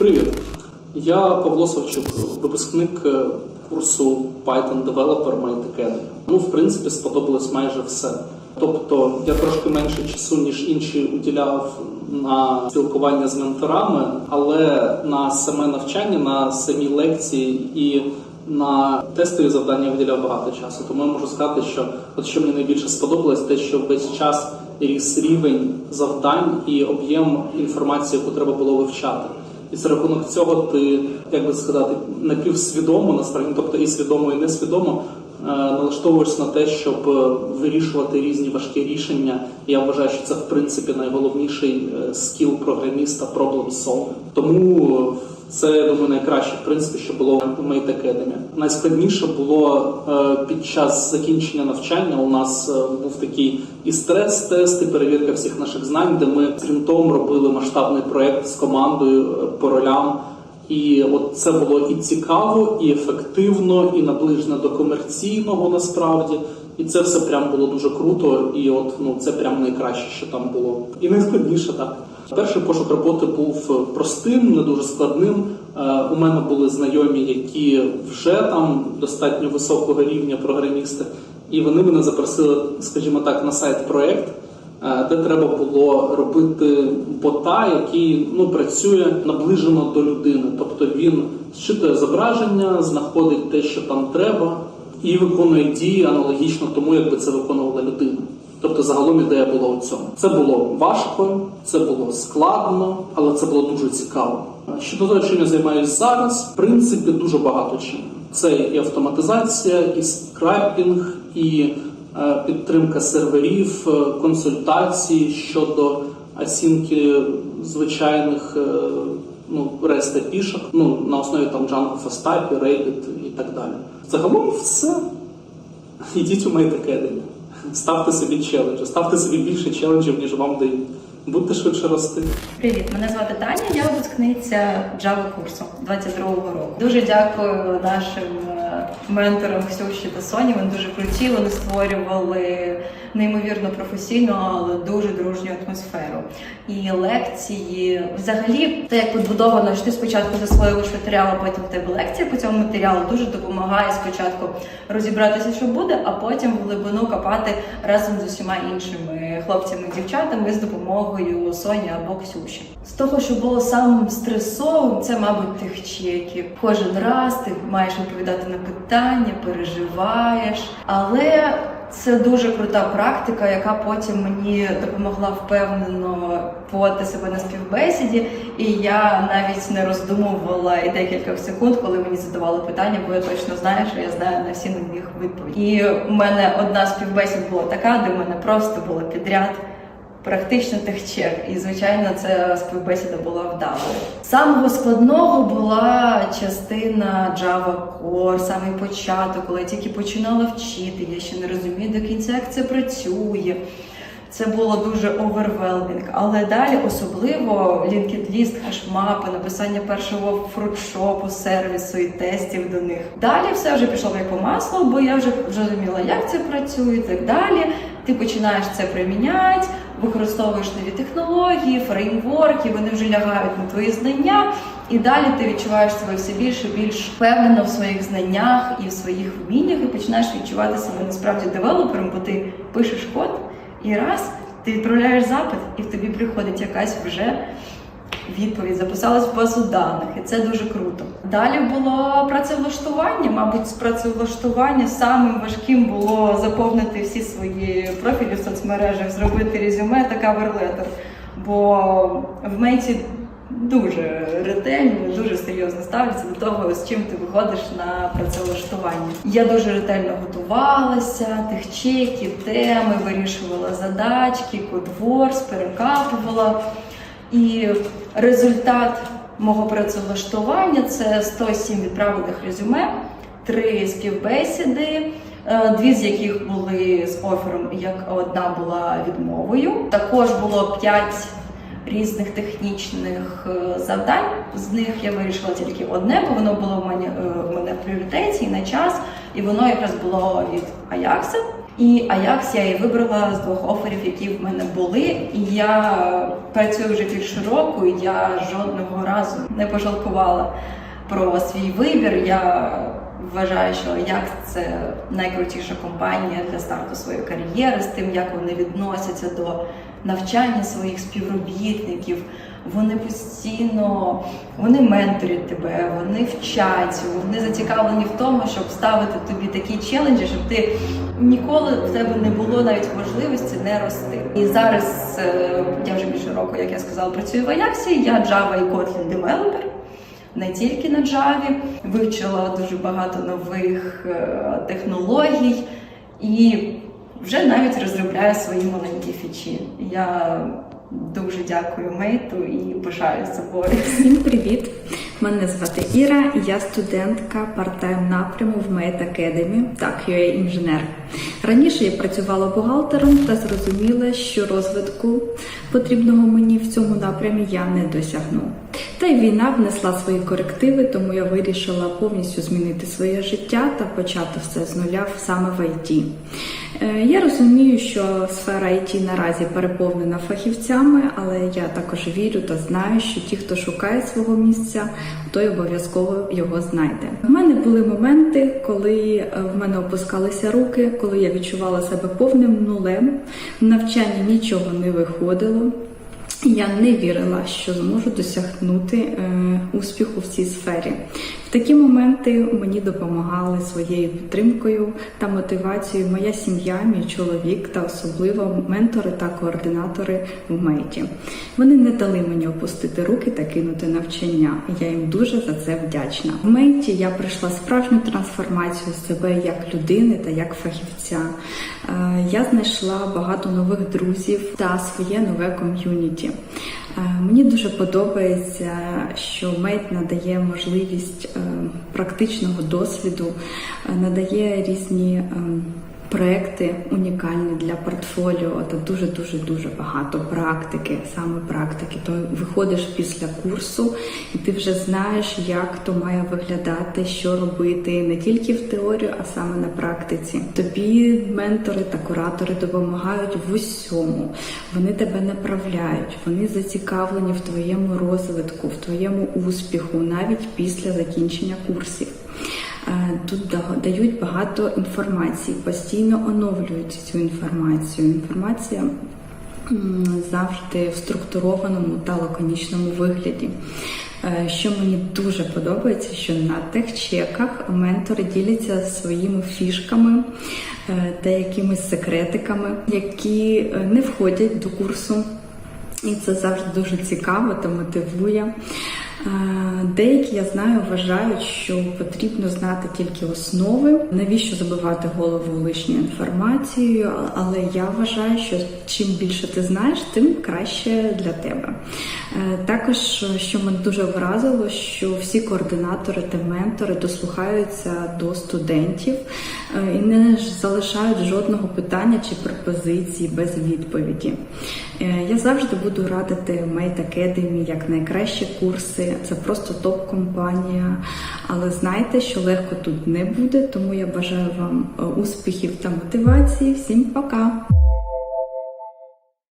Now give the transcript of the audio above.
Привіт! Я Павло Савчук, випускник е, курсу Python Developer Academy. Ну, в принципі, сподобалось майже все. Тобто я трошки менше часу, ніж інші уділяв на спілкування з менторами, але на саме навчання, на самі лекції і на тестові завдання виділяв багато часу. Тому я можу сказати, що от що мені найбільше сподобалось, те, що весь час ріс рівень завдань і об'єм інформації, яку треба було вивчати. І за рахунок цього ти, як би сказати, напівсвідомо, насправді, тобто і свідомо, і несвідомо е, налаштовуєшся на те, щоб е, вирішувати різні важкі рішення. Я вважаю, що це в принципі найголовніший е, скіл програміста problem solving. Тому е, це я думаю найкраще, в принципі, що було у Mate Academy. Найскладніше було е, під час закінчення навчання. У нас е, був такий і стрес-тест, і перевірка всіх наших знань, де ми спринтом робили масштабний проект з командою е, по ролям. І от це було і цікаво, і ефективно, і наближено до комерційного насправді. І це все прям було дуже круто. І от ну це прям найкраще, що там було. І найскладніше так. Перший пошук роботи був е, простим, не дуже складним. Е, У мене були знайомі, які вже там достатньо високого рівня програмісти, і вони мене запросили, скажімо так, на сайт проект, е, де треба було робити бота, який ну працює наближено до людини. Тобто він зчитує зображення, знаходить те, що там треба, і виконує дії аналогічно тому, якби це виконувала людина. Тобто загалом ідея була у цьому. Це було важко, це було складно, але це було дуже цікаво. Щодо того, чим я займаюся зараз, в принципі, дуже багато чим. Це і автоматизація, і скрапінг, і е, підтримка серверів, е, консультації щодо асінки звичайних е, ну, REST API-шок, ну, на основі там Django Fast Rabbit і так далі. Загалом все. Йдіть у Mate Academy. Ставте собі челенджі, ставте собі більше челенджів, ніж вам дають. Будьте швидше рости. Привіт, мене звати Таня, я випускниця Java курсу 22-го року. Дуже дякую нашим менторам Ксюші та Соні. Вони дуже круті. Вони створювали неймовірно професійну, але дуже дружню атмосферу. І лекції, взагалі, те, як побудовано, що ти спочатку засвоюєш матеріал, а потім в тебе лекція по цьому матеріалу дуже допомагає спочатку розібратися, що буде, а потім в глибину копати разом з усіма іншими хлопцями і дівчатами з допомогою Соні або Ксюші. З того, що було самим стресовим, це, мабуть, тих чеків. Кожен раз ти маєш відповідати на питання, переживаєш, але це дуже крута практика, яка потім мені допомогла впевнено поводити себе на співбесіді. І я навіть не роздумувала і декілька секунд, коли мені задавали питання, бо я точно знаю, що я знаю на всі на них відповідь. І у мене одна співбесід була така, де в мене просто було підряд. Практично техчек, і звичайно, ця співбесіда була вдалою. Самого складного була частина Java Core, самий початок, коли я тільки починала вчити. Я ще не розумію до кінця, як це працює. Це було дуже овервелмінг. Але далі особливо лінкід-ліст, хешмапи, написання першого фрутшопу, сервісу і тестів до них. Далі все вже пішло як по маслу, бо я вже зрозуміла, як це працює, і так далі. Ти починаєш це приміняти, використовуєш нові технології, фреймворки, вони вже лягають на твої знання, і далі ти відчуваєш себе все більше і більш впевнено в своїх знаннях і в своїх вміннях, і починаєш відчувати себе насправді девелопером, бо ти пишеш код. І раз ти відправляєш запит, і в тобі приходить якась вже відповідь, записалась в базу даних, і це дуже круто. Далі було працевлаштування. Мабуть, з працевлаштування самим важким було заповнити всі свої профілі в соцмережах, зробити резюме та каверлетер. Бо в мейті дуже ретельно, дуже серйозно ставляться до того, з чим ти виходиш на працевлаштування. Я дуже ретельно готувалася, техчеки, теми, вирішувала задачки, кодворс, перекапувала. І результат мого працевлаштування це 107 відправлених резюме, три співбесіди. е, Дві з яких були з офером, як одна була відмовою. Також було п'ять різних технічних е, завдань. З них я вирішила тільки одне, бо воно було в мене, е, в мене в пріоритеті і на час, і воно якраз було від Аякса. І Аякс я і вибрала з двох оферів, які в мене були. І я працюю вже більше року, і я жодного разу не пожалкувала про свій вибір. Я вважаю, що Аякс це найкрутіша компанія для старту своєї кар'єри з тим, як вони відносяться до навчання своїх співробітників. Вони постійно вони менторять тебе, вони вчать, вони зацікавлені в тому, щоб ставити тобі такі челенджі, щоб ти ніколи в тебе не було навіть можливості не рости. І зараз е, я вже більше року, як я сказала, працюю в Аяксі. Я Java і Kotlin девелопер. Не тільки на Java, вивчила дуже багато нових е, технологій і вже навіть розробляю свої маленькі фічі. Я дуже дякую Мейту і пишаю собою. Всім привіт! Мене звати Іра, я студентка парт-тайм напряму в Mate Academy, так, я є інженер. Раніше я працювала бухгалтером та зрозуміла, що розвитку потрібного мені в цьому напрямі я не досягну. Та й війна внесла свої корективи, тому я вирішила повністю змінити своє життя та почати все з нуля саме в ІТ. Е, Я розумію, що сфера IT наразі переповнена фахівцями, але я також вірю та знаю, що ті, хто шукає свого місця, той обов'язково його знайде. У мене були моменти, коли е, в мене опускалися руки, коли я відчувала себе повним нулем. В навчанні нічого не виходило. Я не вірила, що зможу досягнути е, успіху в цій сфері. Такі моменти мені допомагали своєю підтримкою та мотивацією моя сім'я, мій чоловік та особливо ментори та координатори в мейті. Вони не дали мені опустити руки та кинути навчання. Я їм дуже за це вдячна. В мейті я пройшла справжню трансформацію себе як людини та як фахівця. Е, Я знайшла багато нових друзів та своє нове ком'юніті. Е, Мені дуже подобається, що мед надає можливість е, практичного досвіду, е, надає різні е, проекти унікальні для портфоліо та дуже дуже дуже багато практики, саме практики. То виходиш після курсу, і ти вже знаєш, як то має виглядати, що робити не тільки в теорію, а саме на практиці. Тобі ментори та куратори допомагають в усьому. Вони тебе направляють, вони зацікавлені в твоєму розвитку, в твоєму успіху, навіть після закінчення курсів. Е, Тут дають багато інформації, постійно оновлюють цю інформацію. Інформація завжди в структурованому та лаконічному вигляді. Е, Що мені дуже подобається, що на техчеках ментори діляться своїми фішками е, та якимись секретиками, які не входять до курсу. І це завжди дуже цікаво та мотивує. Деякі, я знаю, вважають, що потрібно знати тільки основи, навіщо забивати голову лишньою інформацією, але я вважаю, що чим більше ти знаєш, тим краще для тебе. Е, Також, що мене дуже вразило, що всі координатори та ментори дослухаються до студентів е, і не залишають жодного питання чи пропозиції без відповіді. Е, Я завжди буду радити Mate Academy як найкращі курси. Це просто топ-компанія. Але знайте, що легко тут не буде, тому я бажаю вам е, успіхів та мотивації. Всім пока!